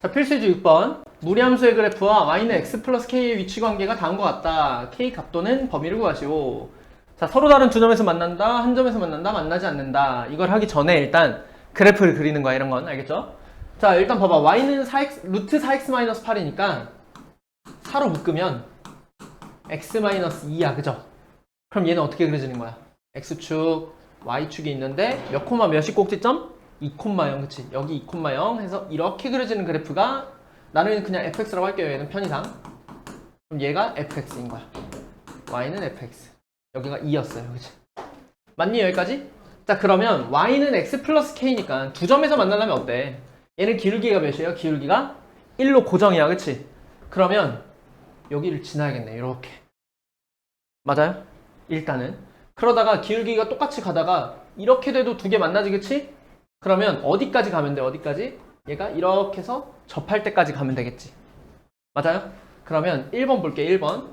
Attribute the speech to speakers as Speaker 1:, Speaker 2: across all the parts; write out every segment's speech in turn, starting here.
Speaker 1: 자, 필수지 6번. 무리함수의 그래프와 y는 x 플러스 k의 위치 관계가 다음과 같다. k 값도는 범위를 구하시오. 자, 서로 다른 두 점에서 만난다, 한 점에서 만난다, 만나지 않는다. 이걸 하기 전에 일단 그래프를 그리는 거야, 이런 건. 알겠죠? 자, 일단 봐봐. y는 4x, 루트 4x 마이너스 8이니까 4로 묶으면 x 마이너스 2야, 그죠? 그럼 얘는 어떻게 그려지는 거야? x축, y축이 있는데 몇 코마 몇이 꼭지점? 2콤마0 그치? 여기 2콤마0 해서 이렇게 그려지는 그래프가 나는 그냥 fx라고 할게요. 얘는 편의상. 그럼 얘가 fx인 거야. y는 fx. 여기가 2였어요. 그치? 맞니? 여기까지? 자 그러면 y는 x 플러스 k니까 두 점에서 만나려면 어때? 얘는 기울기가 몇이에요? 기울기가 1로 고정이야. 그치? 그러면 여기를 지나야겠네. 이렇게. 맞아요? 일단은. 그러다가 기울기가 똑같이 가다가 이렇게 돼도 두 개 만나지. 그치? 그러면 어디까지 가면 돼? 어디까지? 얘가 이렇게 해서 접할 때까지 가면 되겠지. 맞아요? 그러면 1번 볼게. 1번.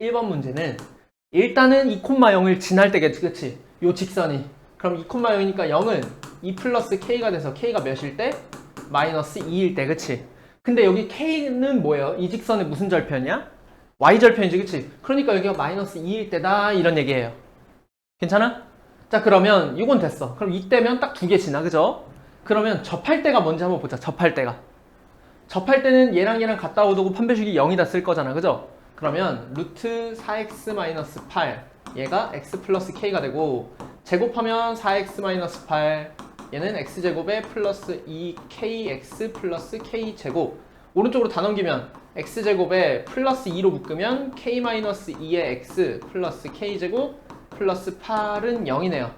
Speaker 1: 1번 문제는 일단은 2,0을 지날 때겠지. 그치? 요 직선이. 그럼 2,0이니까 0은 2 플러스 k가 돼서 k가 몇일 때? 마이너스 2일 때. 그치? 근데 여기 k는 뭐예요? 이 직선의 무슨 절편이야? y절편이지. 그치? 그러니까 여기가 마이너스 2일 때다. 이런 얘기예요. 괜찮아? 자 그러면 이건 됐어 그럼 이때면 딱 두 개 지나 그죠? 그러면 접할 때가 뭔지 한번 보자 접할 때가 접할 때는 얘랑 얘랑 같다 오고 판별식이 0이다 쓸 거잖아 그죠? 그러면 루트 4x 마이너스 8 얘가 x 플러스 k가 되고 제곱하면 4x 마이너스 8 얘는 x제곱에 플러스 2kx 플러스 k제곱 오른쪽으로 다 넘기면 x제곱에 플러스 2로 묶으면 k 마이너스 2의 x 플러스 k제곱 플러스 8은 0이네요.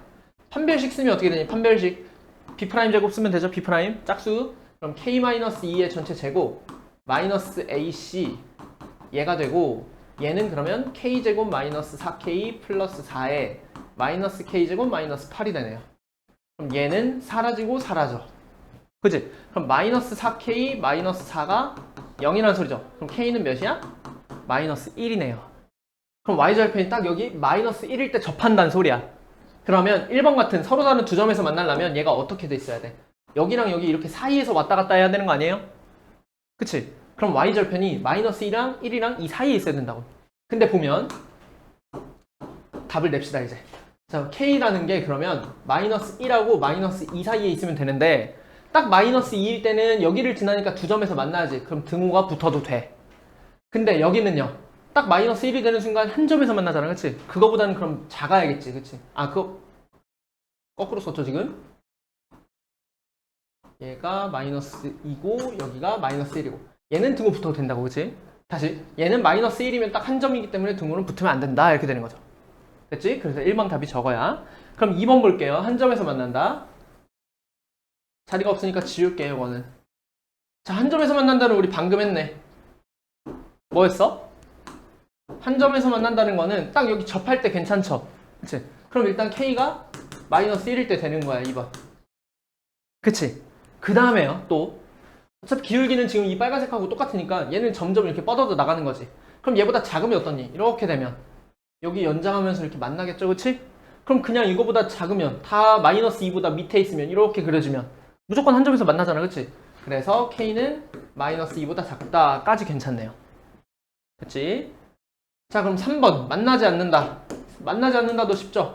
Speaker 1: 판별식 쓰면 어떻게 되니? 판별식 b 프라임 제곱 쓰면 되죠? b 프라임 짝수. 그럼 k 마이너스 2의 전체 제곱 마이너스 ac 얘가 되고 얘는 그러면 k 제곱 마이너스 4k 플러스 4에 마이너스 k 제곱 마이너스 8이 되네요. 그럼 얘는 사라지고 사라져. 그지? 그럼 마이너스 4k 마이너스 4가 0이라는 소리죠. 그럼 k는 몇이야? 마이너스 1이네요. 그럼 y절편이 딱 여기 마이너스 1일 때 접한다는 소리야. 그러면 1번 같은 서로 다른 두 점에서 만나려면 얘가 어떻게 돼 있어야 돼? 여기랑 여기 이렇게 사이에서 왔다 갔다 해야 되는 거 아니에요? 그치? 그럼 y절편이 마이너스 1이랑 1이랑 이 사이에 있어야 된다고. 근데 보면 답을 냅시다 이제. 자, k라는 게 그러면 마이너스 1하고 마이너스 2 사이에 있으면 되는데 딱 마이너스 2일 때는 여기를 지나니까 두 점에서 만나야지. 그럼 등호가 붙어도 돼. 근데 여기는요. 딱 마이너스 1이 되는 순간 한 점에서 만나잖아. 그치? 그거보다는 그럼 작아야겠지. 그치? 아, 그거 거꾸로 썼죠, 지금? 얘가 마이너스 2고 여기가 마이너스 1이고 얘는 등호 붙어도 된다고. 그치? 다시 얘는 마이너스 1이면 딱 한 점이기 때문에 등호는 붙으면 안 된다. 이렇게 되는 거죠. 됐지? 그래서 1번 답이 저거야. 그럼 2번 볼게요. 한 점에서 만난다. 자리가 없으니까 지울게요, 이거는. 자, 한 점에서 만난다는 우리 방금 했네. 뭐 했어? 한 점에서 만난다는 거는 딱 여기 접할 때 괜찮죠? 그치? 그럼 일단 K가 마이너스 1일 때 되는 거야, 2번. 그치? 그 다음에요, 또. 어차피 기울기는 지금 이 빨간색하고 똑같으니까 얘는 점점 이렇게 뻗어져 나가는 거지. 그럼 얘보다 작으면 어떠니? 이렇게 되면. 여기 연장하면서 이렇게 만나겠죠, 그치? 그럼 그냥 이거보다 작으면, 다 마이너스 2보다 밑에 있으면 이렇게 그려지면 무조건 한 점에서 만나잖아, 그치? 그래서 K는 마이너스 2보다 작다까지 괜찮네요. 그치? 자 그럼 3번. 만나지 않는다. 만나지 않는다도 쉽죠?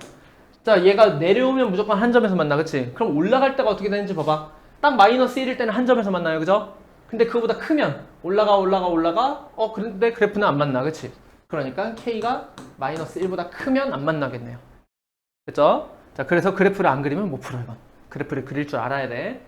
Speaker 1: 자 얘가 내려오면 무조건 한 점에서 만나 그치? 그럼 올라갈 때가 어떻게 되는지 봐봐. 딱 마이너스 1일 때는 한 점에서 만나요 그죠? 근데 그거보다 크면 올라가 올라가 올라가? 어 그런데 그래프는 안 만나 그치? 그러니까 K가 마이너스 1보다 크면 안 만나겠네요. 그죠 자 그래서 그래프를 안 그리면 못 풀어 이건. 그래프를 그릴 줄 알아야 돼